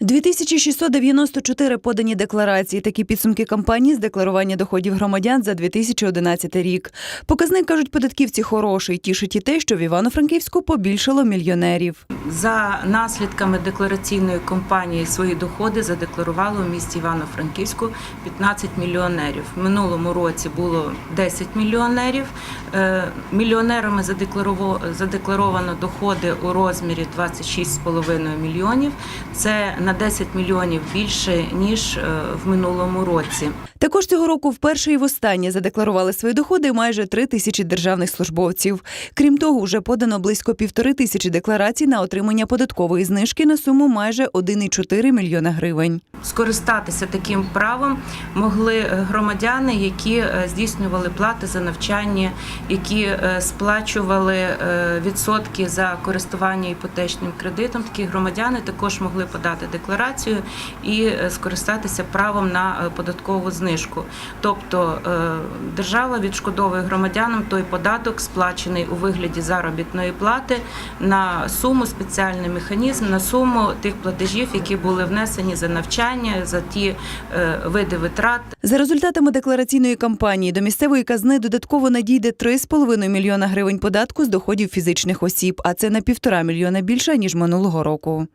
2694 подані декларації. Такі підсумки кампанії з декларування доходів громадян за 2011 рік. Показник кажуть, податківці хороший. Тішить і те, що в Івано-Франківську побільшало мільйонерів. За наслідками деклараційної кампанії свої доходи задекларувало в місті Івано-Франківську 15 мільйонерів. В минулому році було 10 мільйонерів. Е, Мільйонерами задекларовано доходи у розмірі 26,5 мільйонів. Це на 10 мільйонів більше ніж е, в минулому році. Також цього року вперше і востаннє задекларували свої доходи майже три тисячі державних службовців. Крім того, вже подано близько півтори тисячі декларацій на отримання податкової знижки на суму майже 1,4 мільйона гривень. Скористатися таким правом могли е, громадяни, які е, здійснювали плати за навчання, які е, сплачували відсотки за користування іпотечним кредитом. Такі громадяни також могли подати декларацію і скористатися правом на податкову знижку. Тобто держава відшкодовує громадянам той податок, сплачений у вигляді заробітної плати на суму спеціальний механізм, на суму тих платежів, які були внесені за навчання, за ті е, види витрат. За результатами деклараційної кампанії до місцевої казни додатково надійде 3,5 мільйона гривень податку з доходів фізичних осіб, а це на півтора мільйона більше ніж минулого року.